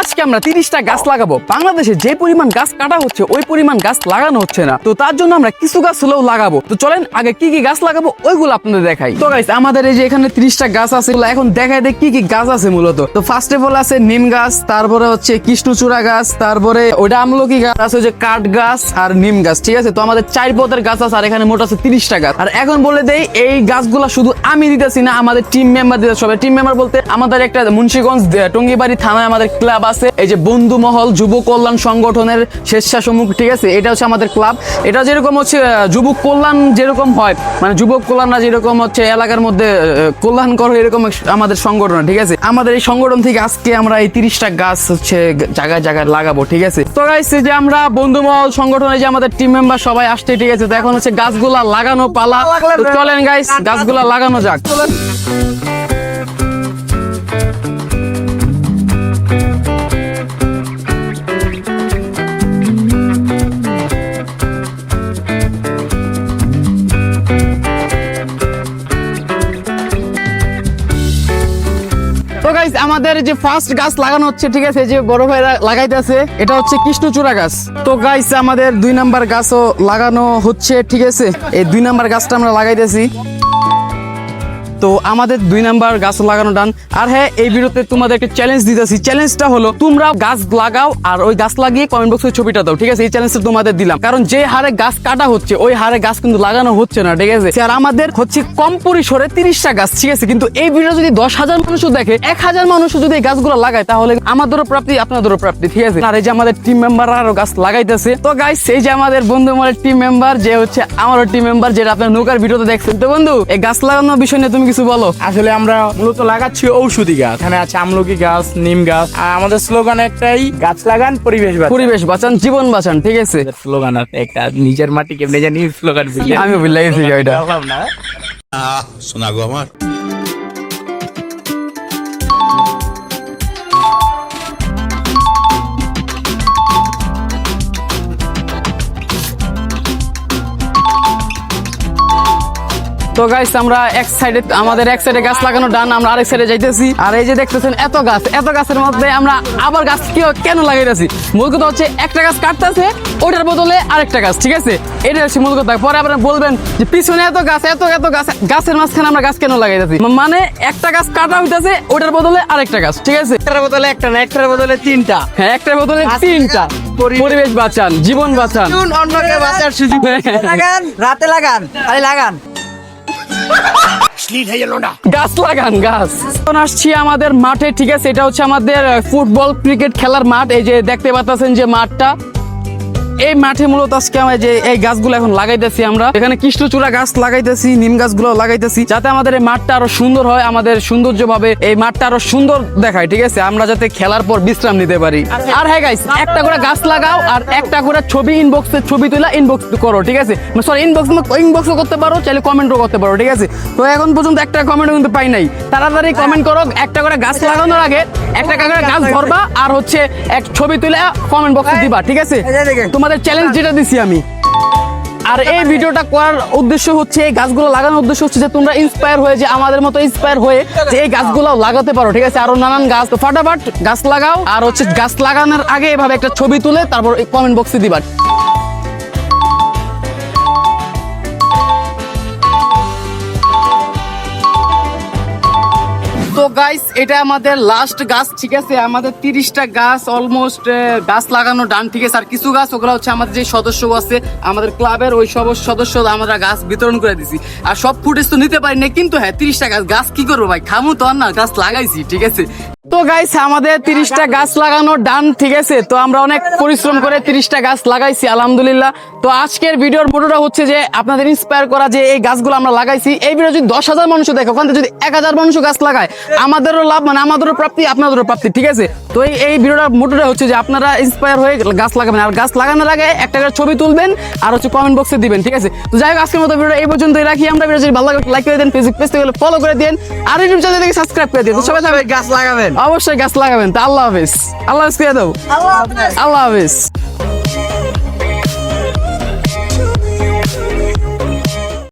আজকে আমরা তিরিশটা গাছ লাগাবো। বাংলাদেশে যে পরিমাণ গাছ কাটা হচ্ছে, ওই পরিমাণ গাছ লাগানো হচ্ছে না। তো তার জন্য আমরা কিছু গাছ হলেও লাগাবো। তো চলেন, আগে কি কি গাছ লাগাবো, ওইগুলো আপনাদের দেখাই। তো গাইস আমাদের এই যে এখানে তিরিশটা গাছ আছে এখন দেখাই দেয় কি কি গাছ আছে মূলত। তো ফার্স্ট অফ অল আছে নিম গাছ, তারপরে হচ্ছে কৃষ্ণচূড়া গাছ, তারপরে ওটা আমলকি গাছ আছে যে কাঠ গাছ আর নিম গাছ, ঠিক আছে? তো আমাদের চার পদের গাছ আছে আর এখানে মোট আছে তিরিশটা গাছ। আর এখন বলে দেই, এই গাছগুলা শুধু আমি দিতেছি না, আমাদের টিম মেম্বার দিতে সবাই টিম মেম্বার বলতে আমাদের একটা মুন্সিগঞ্জ টঙ্গিবাড়ি থানায় আমাদের ক্লাব আছে এই যে বন্ধু মহল যুব কল্যাণ সংগঠনের স্বেচ্ছাসমূহ ঠিক আছে? এটা হচ্ছে আমাদের ক্লাব। এটা যেরকম হচ্ছে যুবক কল্যাণ যেরকম হয় মানে যুবক কল্যাণরা যেরকম হচ্ছে এলাকার মধ্যে কল্যাণ করে এরকম আমাদের সংগঠন ঠিক আছে? আমাদের এই সংগঠন থেকে আজকে আমরা এই তিরিশটা গাছ হচ্ছে জায়গায় জায়গায় লাগাবো ঠিক আছে? তো গাইস যে আমরা বন্ধু মহল সংগঠনে যে আমাদের টিম মেম্বার সবাই আসছে ঠিক আছে? তো এখন হচ্ছে গাছগুলা লাগানো পালা। চলেন গাইস গাছগুলা লাগানো যাক। আমাদের যে ফার্স্ট গাছ লাগানো হচ্ছে, ঠিক আছে, যে বড় ভাইরা লাগাইতেছে, এটা হচ্ছে কৃষ্ণচূড়া গাছ। তো গাইস আমাদের দুই নাম্বার গাছও লাগানো হচ্ছে, ঠিক আছে? এই দুই নাম্বার গাছটা আমরা লাগাইতেছি। তো আমাদের দুই নাম্বার গাছ লাগানো ডান। আর হ্যাঁ এই ভিডিওতে তোমাদের একটা চ্যালেঞ্জ দিতেছি। চ্যালেঞ্জটা হলো, তোমরা গাছ লাগাও আর ওই গাছ লাগিয়ে কমেন্ট বক্সে ছবিটা দাও, ঠিক আছে? এই চ্যালেঞ্জটা তোমাদের দিলাম। কারণ যে হারে গাছ কাটা হচ্ছে, ওই হারে গাছ কিন্তু লাগানো হচ্ছে না, ঠিক আছে? আর আমাদের হচ্ছে কম পরিসরে তিরিশটা গাছ, ঠিক আছে? কিন্তু এই ভিডিও যদি দশ হাজার মানুষও দেখে, এক হাজার মানুষও যদি এই গাছগুলো লাগায়, তাহলে আমাদেরও প্রাপ্তি, আপনাদেরও প্রাপ্তি, ঠিক আছে? আর এই যে আমাদের টিম মেম্বার আরও গাছ লাগাইতেছে। তো গাইস সেই যে আমাদের বন্ধু আমার টিম মেম্বার যে হচ্ছে আমারও টিম মেম্বার যেটা আপনার নৌকার ভিডিওতে দেখছেন। তো বন্ধু, এই গাছ লাগানোর বিষয় নিয়ে তুমি কিছু বলো? আসলে আমরা মূলত লাগাচ্ছি ঔষধি গাছ। এখানে আছে আমলকি গাছ নিম গাছ। আর আমাদের স্লোগান একটাই গাছ লাগান পরিবেশ বাঁচান। পরিবেশ বাঁচান জীবন বাঁচান ঠিক আছে? স্লোগান আছে একটা নিজের মাটি কেমনে জানি স্লোগান আমি ভুল লাগেছি ওইটা। না। আহ আমার। তো গাইস আমরা এক সাইডে আমাদের এক সাইডে গাছ লাগানো ডান আমরা আরেক সাইডে যাইতেছি। আর এই যে দেখতেছেন এত গাছ এত গাছের মধ্যে আমরা আবার গাছ কেউ কেন লাগাইতেছি? মূল কথা হচ্ছে একটা গাছ কাটতেছে ওটার বদলে আরেকটা গাছ ঠিক আছে? এটা হচ্ছে মূল কথা। পরে আপনারা বলবেন যে পিছনে এত গাছ এত এত গাছ গাছের মাঝখানে আমরা গাছ কেন লাগাইতেছি? মানে একটা গাছ কাটা হইতেছে ওটার বদলে আরেকটা গাছ ঠিক আছে? একটার বদলে একটা না একটার বদলে তিনটা। হ্যাঁ একটার বদলে তিনটা। পরিবেশ- বাঁচান জীবন বাঁচান। অন্যকে বাঁচার সুযোগ লাগান রাতে লাগান। খালি লাগান। গাছ লাগান, গাছ। আমাদের মাঠে, ঠিক আছে? এটা হচ্ছে আমাদের ফুটবল ক্রিকেট খেলার মাঠ। এই যে দেখতে পাচ্ছেন যে মাঠটা। এই মাঠে মূলত আজকে আমরা যে এই গাছগুলো এখন লাগাইতেছি আমরা এখানে কৃষ্ণচূড়া গাছ লাগাইতেছি নিম গাছগুলো লাগাইতেছি যাতে আমাদের এই মাঠটা আরও সুন্দর হয় আমাদের সৌন্দর্য ভাবে এই মাঠটা আরও সুন্দর দেখায় ঠিক আছে? আমরা যাতে খেলার পর বিশ্রাম নিতে পারি। আর হ্যাঁ গাইস একটা করে গাছ লাগাও আর একটা করে ছবি ইনবক্সে ছবি তুলা ইনবক্স করো ঠিক আছে? সরি ইনবক্স ইনবক্সও করতে পারো চাইলে কমেন্টও করতে পারো ঠিক আছে? তো এখন পর্যন্ত একটা কমেন্টও কিন্তু পাই নাই। তাড়াতাড়ি কমেন্ট করো একটা করে গাছ লাগানোর আগে একটা করে গাছ ধরবা আর হচ্ছে এক ছবি তুলে কমেন্ট বক্সে দিবা ঠিক আছে? দেখেন। তোমাদের চ্যালেঞ্জ যেটা দিছি আমি। আর এই ভিডিওটা করার উদ্দেশ্য হচ্ছে এই গাছগুলো লাগানোর উদ্দেশ্য হচ্ছে যে তোমরা ইন্সপায়ার হয়ে যে আমাদের মতো ইন্সপায়ার হয়ে যে এই গাছগুলো লাগাতে পারো ঠিক আছে? আরও নানান গাছ। তো ফাটাফাট গাছ লাগাও আর হচ্ছে গাছ লাগানোর আগে এভাবে একটা ছবি তুলে তারপর কমেন্ট বক্সে দিবা। তো গাইস এটা আমাদের লাস্ট গাছ, ঠিক আছে? আমাদের তিরিশটা গাছ অলমোস্ট গাছ লাগানো ডান ঠিক আছে? আর কিছু গাছ, ওগুলো হচ্ছে আমাদের যে সদস্য আছে, আমাদের ক্লাবের ওই সব সদস্য আমরা গাছ বিতরণ করে দিছি। আর সব ফুটেজ তো নিতে পারি না কিন্তু হ্যাঁ তিরিশটা গাছ গাছ কি করব ভাই? খামু তো আর না, গাছ লাগাইছি, ঠিক আছে? তো গাইস আমাদের তিরিশটা গাছ লাগানো ডান ঠিক আছে? তো আমরা অনেক পরিশ্রম করে তিরিশটা গাছ লাগাইছি, আলহামদুলিল্লাহ। তো আজকের ভিডিওর মোটোটা হচ্ছে যে, আপনাদের ইন্সপায়ার করা যে এই গাছগুলো আমরা লাগাইছি, এই ভিডিও যদি দশ হাজার মানুষ দেখে, ওখান থেকে যদি এক হাজার মানুষ গাছ লাগায় আমাদেরও লাভ মানে আমাদেরও প্রাপ্তি আপনাদেরও প্রাপ্তি ঠিক আছে? তো এই ভিডিওটার মোটোটা হচ্ছে যে আপনারা ইন্সপায়ার হয়ে গাছ লাগাবেন আর গাছ লাগানোর আগে একটা করে ছবি তুলবেন আর হচ্ছে কমেন্ট বক্সে দিবেন ঠিক আছে? তো যাই হোক আজকের মতো ভিডিও এই পর্যন্তই রাখি আমরা ভিডিও যদি ভালো লাগে লাইক করে দেন ফেসবুক পেজ থেকে ফলো করে দেন আর ইউটিউব চ্যানেল থেকে সাবস্ক্রাইব করে দিন সবাই থাকবে গাছ লাগাবেন। অবশ্যই গাছ লাগাবেন তা আল্লাহ হাফিজ। আল্লাহ হাফিজ করে দাও। আল্লাহ হাফেজ। আল্লাহ হাফিজ।